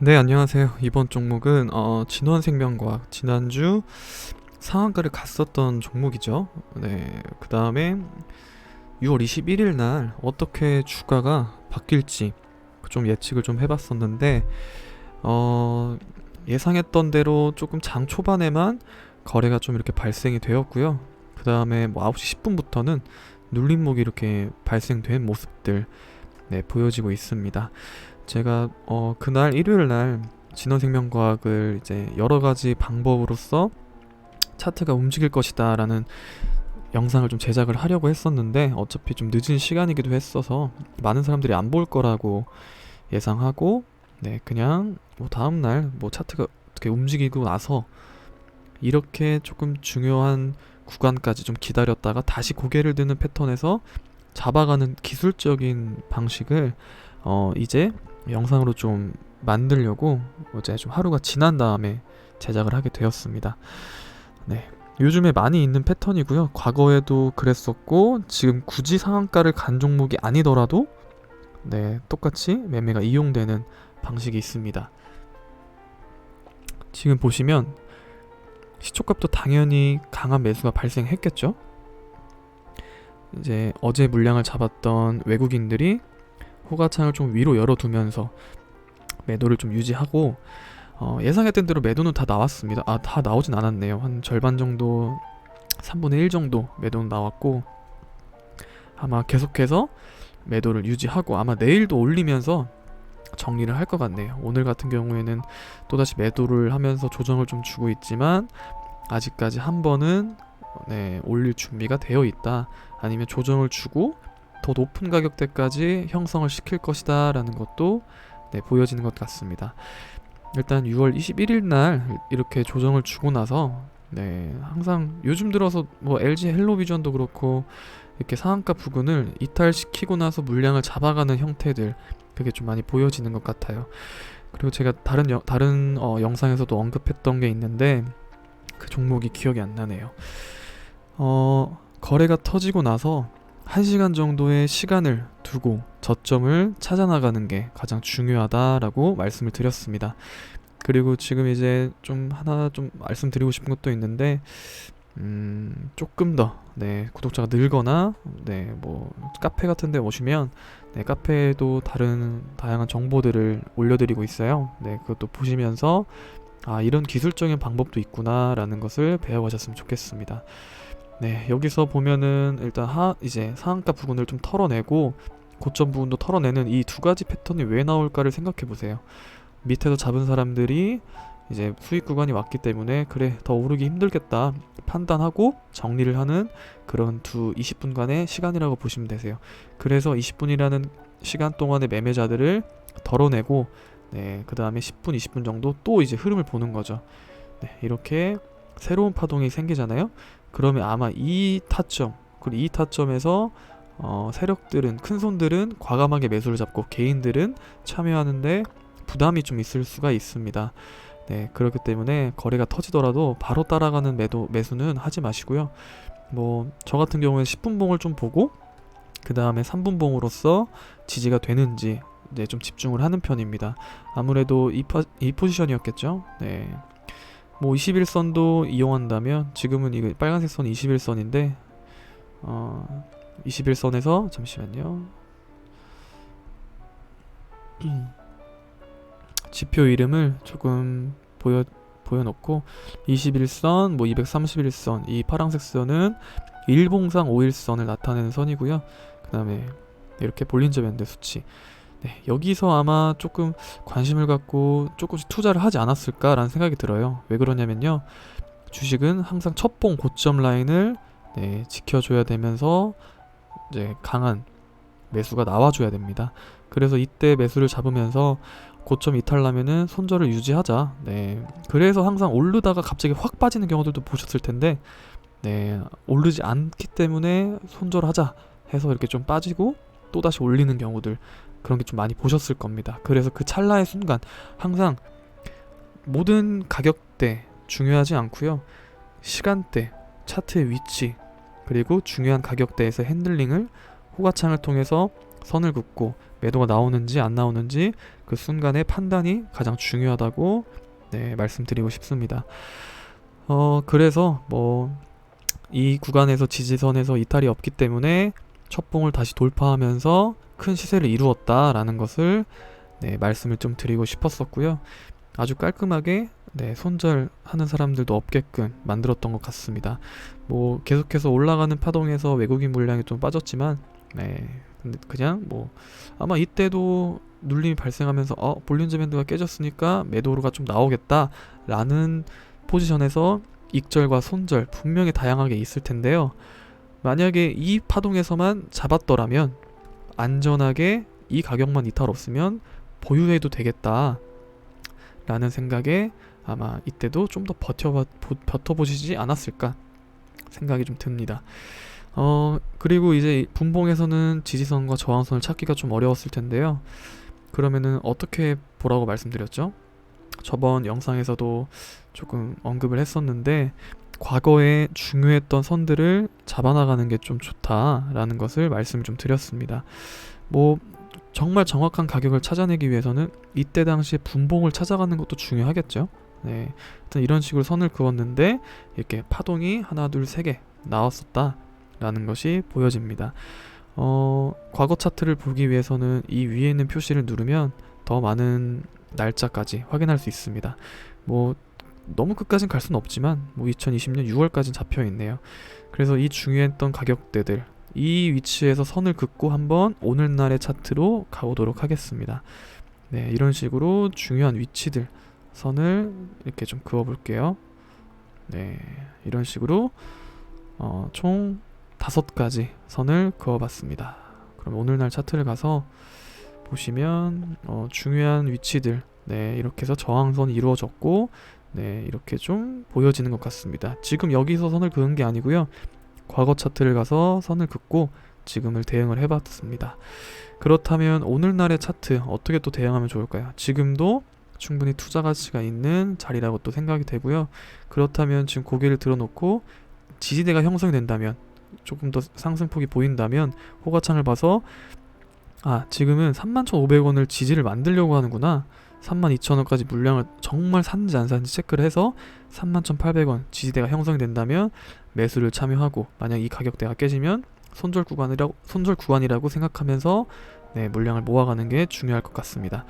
네, 안녕하세요. 이번 종목은 어, 진원생명과학 지난주 상한가를 갔었던 종목이죠. 네, 그 다음에 6월 21일 날 어떻게 주가가 바뀔지 좀 예측을 좀 해봤었는데 어, 예상했던 대로 조금 장 초반에만 거래가 좀 이렇게 발생이 되었고요. 그 다음에 뭐 9시 10분부터는 눌림목이 이렇게 발생된 모습들 네, 보여지고 있습니다. 제가 어 그날 일요일 날 진원생명과학을 이제 여러 가지 방법으로서 차트가 움직일 것이다라는 영상을 좀 제작을 하려고 했었는데 어차피 좀 늦은 시간이기도 했어서 많은 사람들이 안 볼 거라고 예상하고 네 그냥 뭐 다음 날 뭐 차트가 어떻게 움직이고 나서 이렇게 조금 중요한 구간까지 좀 기다렸다가 다시 고개를 드는 패턴에서 잡아가는 기술적인 방식을 어 이제 영상으로 좀 만들려고 어제 좀 하루가 지난 다음에 제작을 하게 되었습니다. 네. 요즘에 많이 있는 패턴이고요. 과거에도 그랬었고 지금 굳이 상한가를 간 종목이 아니더라도 네, 똑같이 매매가 이용되는 방식이 있습니다. 지금 보시면 시초값도 당연히 강한 매수가 발생했겠죠. 이제 어제 물량을 잡았던 외국인들이 호가창을 좀 위로 열어두면서 매도를 좀 유지하고 어, 예상했던 대로 매도는 다 나왔습니다. 아, 다 나오진 않았네요. 한 절반 정도, 3분의 1 정도 매도는 나왔고 아마 계속해서 매도를 유지하고 아마 내일도 올리면서 정리를 할 것 같네요. 오늘 같은 경우에는 또다시 매도를 하면서 조정을 좀 주고 있지만 아직까지 한 번은 네, 올릴 준비가 되어 있다. 아니면 조정을 주고 더 높은 가격대까지 형성을 시킬 것이다 라는 것도 네, 보여지는 것 같습니다. 일단 6월 21일 날 이렇게 조정을 주고 나서 네, 항상 요즘 들어서 뭐 LG 헬로비전도 그렇고 이렇게 상한가 부근을 이탈시키고 나서 물량을 잡아가는 형태들 그게 좀 많이 보여지는 것 같아요. 그리고 제가 다른 여, 다른 어, 영상에서도 언급했던 게 있는데 그 종목이 기억이 안 나네요. 어, 거래가 터지고 나서 1시간 정도의 시간을 두고 저점을 찾아 나가는 게 가장 중요하다라고 말씀을 드렸습니다. 그리고 지금 이제 좀 하나 좀 말씀드리고 싶은 것도 있는데 음, 조금 더 네, 구독자가 늘거나 네, 뭐 카페 같은 데 오시면 네, 카페에도 다른 다양한 정보들을 올려드리고 있어요. 네, 그것도 보시면서 아, 이런 기술적인 방법도 있구나라는 것을 배워가셨으면 좋겠습니다. 네, 여기서 보면은 일단 하 이제 상한가 부분을 좀 털어내고 고점 부분도 털어내는 이 두 가지 패턴이 왜 나올까를 생각해 보세요. 밑에서 잡은 사람들이 이제 수익 구간이 왔기 때문에 그래 더 오르기 힘들겠다 판단하고 정리를 하는 그런 두 20분간의 시간이라고 보시면 되세요. 그래서 20분이라는 시간 동안의 매매자들을 덜어내고 네, 그 다음에 10분, 20분 정도 또 이제 흐름을 보는 거죠. 네, 이렇게 새로운 파동이 생기잖아요. 그러면 아마 이 타점 그리고 이 타점에서 어, 세력들은 큰 손들은 과감하게 매수를 잡고 개인들은 참여하는데 부담이 좀 있을 수가 있습니다. 네, 그렇기 때문에 거래가 터지더라도 바로 따라가는 매도 매수는 하지 마시고요. 뭐 저 같은 경우는 10분 봉을 좀 보고 그 다음에 3분 봉으로서 지지가 되는지 네, 좀 집중을 하는 편입니다. 아무래도 이, 파, 이 포지션이었겠죠. 네. 뭐 21선도 이용한다면 지금은 이거 빨간색 선이 21선인데 어 21선에서 잠시만요. 지표 이름을 조금 보여 보여놓고 21선, 뭐 231선, 이 파란색 선은 일봉상 5일선을 나타내는 선이고요. 그 다음에 이렇게 볼린저 밴드 수치. 네, 여기서 아마 조금 관심을 갖고 조금씩 투자를 하지 않았을까라는 생각이 들어요. 왜 그러냐면요. 주식은 항상 첫봉 고점 라인을 네, 지켜줘야 되면서 이제 강한 매수가 나와줘야 됩니다. 그래서 이때 매수를 잡으면서 고점 이탈나면은 손절을 유지하자. 네. 그래서 항상 오르다가 갑자기 확 빠지는 경우들도 보셨을 텐데, 네. 오르지 않기 때문에 손절하자 해서 이렇게 좀 빠지고 또 다시 올리는 경우들 그런 게 좀 많이 보셨을 겁니다. 그래서 그 찰나의 순간 항상 모든 가격대 중요하지 않고요. 시간대, 차트의 위치, 그리고 중요한 가격대에서 핸들링을 호가창을 통해서 선을 긋고 매도가 나오는지 안 나오는지 그 순간의 판단이 가장 중요하다고 네, 말씀드리고 싶습니다. 어, 그래서 뭐 이 구간에서 지지선에서 이탈이 없기 때문에 첫 봉을 다시 돌파하면서 큰 시세를 이루었다라는 것을 네, 말씀을 좀 드리고 싶었었고요. 아주 깔끔하게 네, 손절하는 사람들도 없게끔 만들었던 것 같습니다. 뭐 계속해서 올라가는 파동에서 외국인 물량이 좀 빠졌지만 네, 근데 그냥 뭐 아마 이때도 눌림이 발생하면서 어 볼린저 밴드가 깨졌으니까 매도로가 좀 나오겠다라는 포지션에서 익절과 손절 분명히 다양하게 있을 텐데요. 만약에 이 파동에서만 잡았더라면 안전하게 이 가격만 이탈 없으면 보유해도 되겠다 라는 생각에 아마 이때도 좀 더 버텨보시지 않았을까 생각이 좀 듭니다. 어, 그리고 이제 분봉에서는 지지선과 저항선을 찾기가 좀 어려웠을 텐데요. 그러면은 어떻게 보라고 말씀드렸죠? 저번 영상에서도 조금 언급을 했었는데 과거에 중요했던 선들을 잡아나가는 게 좀 좋다라는 것을 말씀을 좀 드렸습니다. 뭐 정말 정확한 가격을 찾아내기 위해서는 이때 당시에 분봉을 찾아가는 것도 중요하겠죠. 네, 하여튼 이런 식으로 선을 그었는데 이렇게 파동이 하나 둘 세 개 나왔었다라는 것이 보여집니다. 어, 과거 차트를 보기 위해서는 이 위에 있는 표시를 누르면 더 많은 날짜까지 확인할 수 있습니다. 뭐 너무 끝까진 갈 수는 없지만 뭐 2020년 6월까지 잡혀 있네요. 그래서 이 중요했던 가격대들 이 위치에서 선을 긋고 한번 오늘날의 차트로 가보도록 하겠습니다. 네, 이런 식으로 중요한 위치들 선을 이렇게 좀 그어 볼게요. 네, 이런 식으로 어, 총 다섯 가지 선을 그어 봤습니다. 그럼 오늘날 차트를 가서 보시면 어, 중요한 위치들 네, 이렇게 해서 저항선이 이루어졌고 네, 이렇게 좀 보여지는 것 같습니다. 지금 여기서 선을 그은 게 아니고요. 과거 차트를 가서 선을 긋고 지금을 대응을 해봤습니다. 그렇다면 오늘날의 차트 어떻게 또 대응하면 좋을까요? 지금도 충분히 투자 가치가 있는 자리라고 또 생각이 되고요. 그렇다면 지금 고개를 들어놓고 지지대가 형성이 된다면 조금 더 상승폭이 보인다면 호가창을 봐서 아 지금은 31,500원을 지지를 만들려고 하는구나 32,000원까지 물량을 정말 샀는지 안 샀는지 체크를 해서 31,800원 지지대가 형성이 된다면 매수를 참여하고 만약 이 가격대가 깨지면 손절 구간이라고 손절 구간이라고 생각하면서 네, 물량을 모아가는 게 중요할 것 같습니다.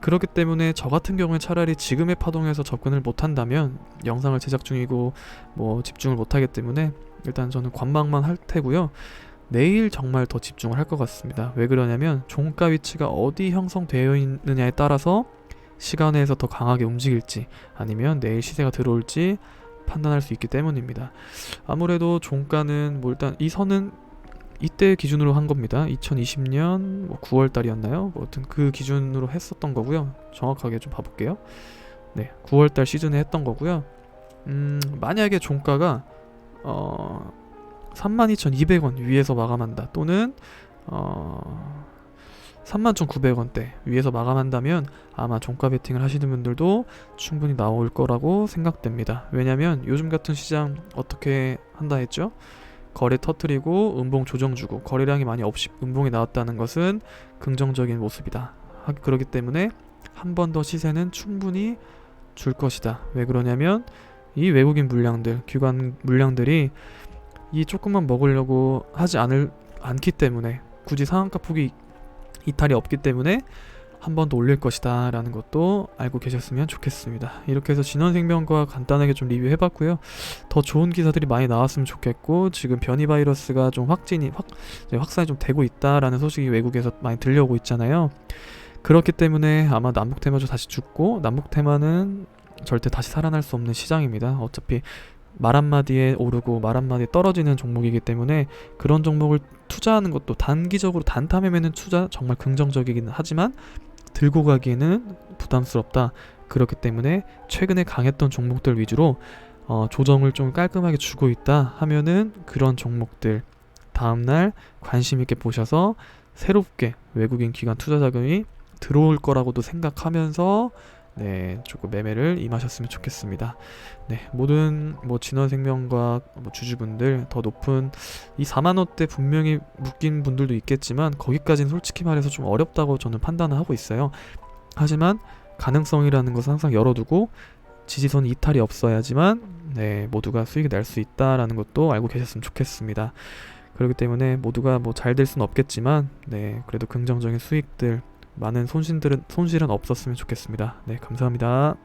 그렇기 때문에 저 같은 경우에 차라리 지금의 파동에서 접근을 못한다면 영상을 제작 중이고 뭐 집중을 못하기 때문에 일단 저는 관망만 할 테고요. 내일 정말 더 집중을 할 것 같습니다. 왜 그러냐면 종가 위치가 어디 형성되어 있느냐에 따라서 시간에서 더 강하게 움직일지 아니면 내일 시세가 들어올지 판단할 수 있기 때문입니다. 아무래도 종가는 뭐 일단 이 선은 이때 기준으로 한 겁니다. 2020년 뭐 9월 달이었나요? 뭐 아무튼 그 기준으로 했었던 거고요. 정확하게 좀 봐볼게요. 네, 9월 달 시즌에 했던 거고요. 음, 만약에 종가가 어 32,200원 위에서 마감한다 또는 어 31,900원대 위에서 마감한다면 아마 종가 베팅을 하시는 분들도 충분히 나올 거라고 생각됩니다. 왜냐면 요즘 같은 시장 어떻게 한다 했죠? 거래 터트리고 음봉 조정 주고 거래량이 많이 없이 음봉이 나왔다는 것은 긍정적인 모습이다. 하- 그렇기 때문에 한 번 더 시세는 충분히 줄 것이다. 왜 그러냐면 이 외국인 물량들, 기관 물량들이 이 조금만 먹으려고 하지 않을 않기 때문에 굳이 상한가 폭이 이탈이 없기 때문에 한 번 더 올릴 것이다 라는 것도 알고 계셨으면 좋겠습니다. 이렇게 해서 진원생명과 간단하게 좀 리뷰해봤고요. 더 좋은 기사들이 많이 나왔으면 좋겠고 지금 변이 바이러스가 좀 확진이 확 확산이 좀 되고 있다라는 소식이 외국에서 많이 들려오고 있잖아요. 그렇기 때문에 아마 남북 테마도 다시 죽고 남북 테마는 절대 다시 살아날 수 없는 시장입니다. 어차피 말 한마디에 오르고 말 한마디에 떨어지는 종목이기 때문에 그런 종목을 투자하는 것도 단기적으로 단타 매매는 투자 정말 긍정적이긴 하지만 들고 가기에는 부담스럽다. 그렇기 때문에 최근에 강했던 종목들 위주로 어, 조정을 좀 깔끔하게 주고 있다 하면은 그런 종목들 다음날 관심 있게 보셔서 새롭게 외국인 기관 투자 자금이 들어올 거라고도 생각하면서 네, 조금 매매를 임하셨으면 좋겠습니다. 네, 모든 뭐 진원생명과 뭐 주주분들 더 높은 이 4만 원대 분명히 묶인 분들도 있겠지만 거기까지는 솔직히 말해서 좀 어렵다고 저는 판단을 하고 있어요. 하지만 가능성이라는 것은 항상 열어두고 지지선 이탈이 없어야지만 네, 모두가 수익을 낼수 있다라는 것도 알고 계셨으면 좋겠습니다. 그렇기 때문에 모두가 뭐 잘 될 수는 없겠지만 네, 그래도 긍정적인 수익들 많은 손실들은 손실은 없었으면 좋겠습니다. 네, 감사합니다.